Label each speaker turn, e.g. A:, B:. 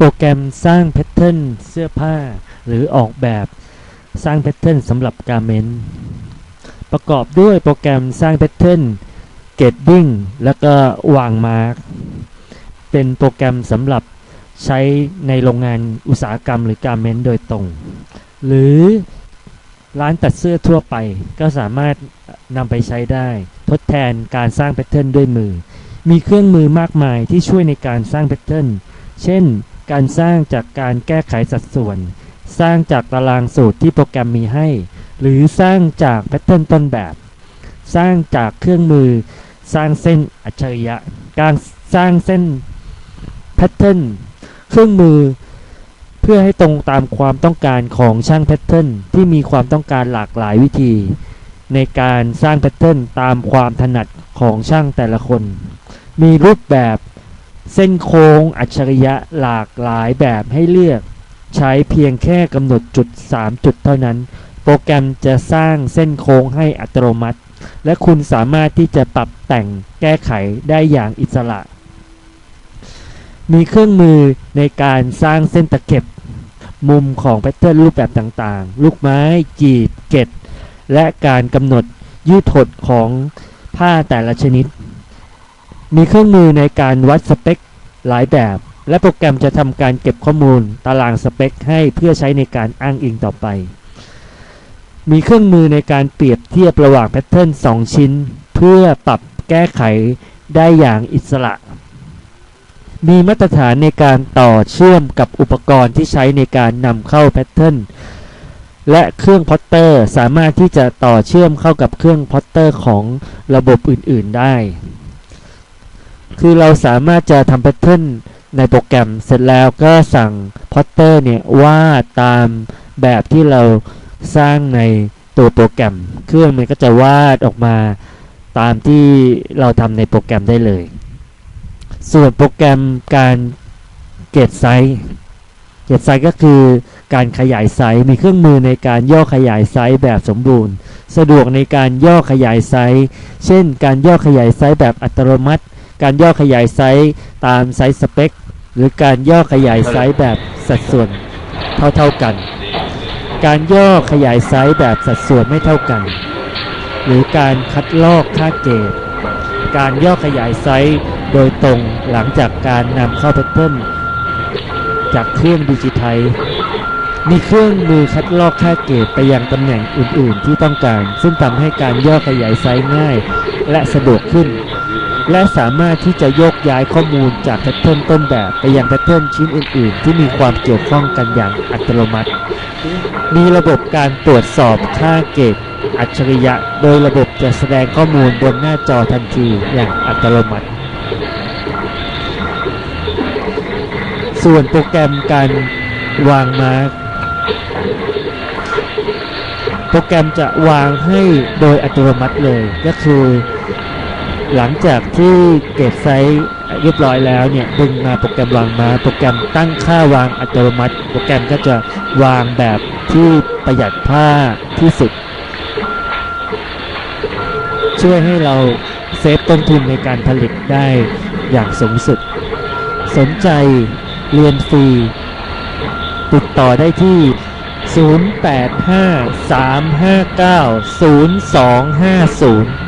A: โปรแกรมสร้างแพทเทิร์นเสื้อผ้า หรือออกแบบสร้างแพทเทิร์นสำหรับการเมนต์ประกอบด้วยโปรแกรมสร้างแพทเทิร์นเกตดิ้งแล้วก็วางมาร์กเป็นโปรแกรมสำหรับใช้ในโรงงานอุตสาหกรรมหรือการเมนต์โดยตรง หรือร้านตัดเสื้อทั่วไปก็สามารถนำไปใช้ได้ ทดแทนการสร้างแพทเทิร์นด้วยมือ มีเครื่องมือมากมายที่ช่วยในการสร้างแพทเทิร์นเช่น การสร้างจากการแก้ไขสัดส่วน สร้างจากตารางสูตรที่โปรแกรมมีให้ หรือสร้างจากแพทเทิร์นต้นแบบ สร้างจากเครื่องมือ สร้างเส้นอัจฉริยะ การสร้างเส้นแพทเทิร์นเครื่องมือ เพื่อให้ตรงตามความต้องการของช่างแพทเทิร์นที่มีความต้องการหลากหลายวิธี ในการสร้างแพทเทิร์นตามความถนัดของช่างแต่ละคน มีรูปแบบ เส้นโค้งอัจฉริยะหลากหลายแบบให้เลือก ใช้เพียงแค่กำหนดจุด 3 จุดเท่านั้น โปรแกรมจะสร้างเส้นโค้งให้อัตโนมัติ และคุณสามารถที่จะปรับแต่งแก้ไขได้อย่างอิสระ มีเครื่องมือในการสร้างเส้นตะเข็บ มุมของแพทเทิร์นรูปแบบต่างๆ ลูกไม้ จีบ เกตและการกำหนดยืดถดของผ้าแต่ละชนิดมีเครื่องมือในการวัดสเปค หลายแบบ และโปรแกรมจะทำการเก็บข้อมูลตารางสเปคให้เพื่อใช้ในการอ้างอิงต่อไป มีเครื่องมือในการเปรียบเทียบระหว่างแพทเทิร์น2 ชิ้น เพื่อปรับแก้ไขได้อย่างอิสระ มีมาตรฐานในการต่อเชื่อมกับอุปกรณ์ที่ใช้ในการนำเข้าแพทเทิร์นและเครื่องพอตเตอร์สามารถที่จะต่อเชื่อมเข้ากับเครื่องพอตเตอร์ของระบบอื่น ๆ ได้ คือเราสามารถจะทำแพทเทิร์นในโปรแกรมเสร็จแล้วก็สั่งพอตเตอร์เนี่ยวาดตามแบบที่เราสร้างในตัวโปรแกรม เครื่องมันก็จะวาดออกมาตามที่เราทำในโปรแกรมได้เลย ส่วนโปรแกรมการเกตไซส์เกตไซส์ก็คือการขยายไซส์มีเครื่องมือในการย่อขยายไซส์แบบสมบูรณ์ สะดวกในการย่อขยายไซส์เช่น การย่อขยายไซส์แบบอัตโนมัติ การย่อขยายไซส์ตามไซส์สเปค หรือการย่อขยายไซส์แบบสัดส่วนเท่าๆกัน การย่อขยายไซส์แบบสัดส่วนไม่เท่ากัน หรือการคัดลอกค่าเกณฑ์การย่อขยายไซส์โดยตรงหลังจากการนำเข้าแพทเทิร์นจากเครื่องดิจิทัลมีเครื่องมือคัดลอกค่าเกรดไปยังตำแหน่งอื่น ๆ ที่ต้องการ ซึ่งทำให้การย่อขยายไซส์ง่าย และสะดวกขึ้น และสามารถที่จะโยกย้ายข้อมูลจากแพทเทิร์นต้นแบบไปยังแพทเทิร์นชิ้นอื่น ๆ ที่มีความเกี่ยวข้องกันอย่างอัตโนมัติ มีระบบการตรวจสอบค่าเกรดอัจฉริยะ โดยระบบจะแสดงข้อมูลบนหน้าจอทันทีอย่างอัตโนมัติ ส่วนโปรแกรมการวางมาร์กโปรแกรมจะวางให้โดยอัตโนมัติเลยก็คือ หลังจากที่เก็บไซส์เรียบร้อยแล้วเนี่ยดึงมาโปรแกรมวางมาโปรแกรมตั้งค่าวางอัตโนมัติ โปรแกรมก็จะวางแบบที่ประหยัดผ้าที่สุด ช่วยให้เราเซฟต้นทุนในการผลิตได้อย่างสูงสุด สนใจเรียนฟรี ติดต่อได้ที่ 0853590250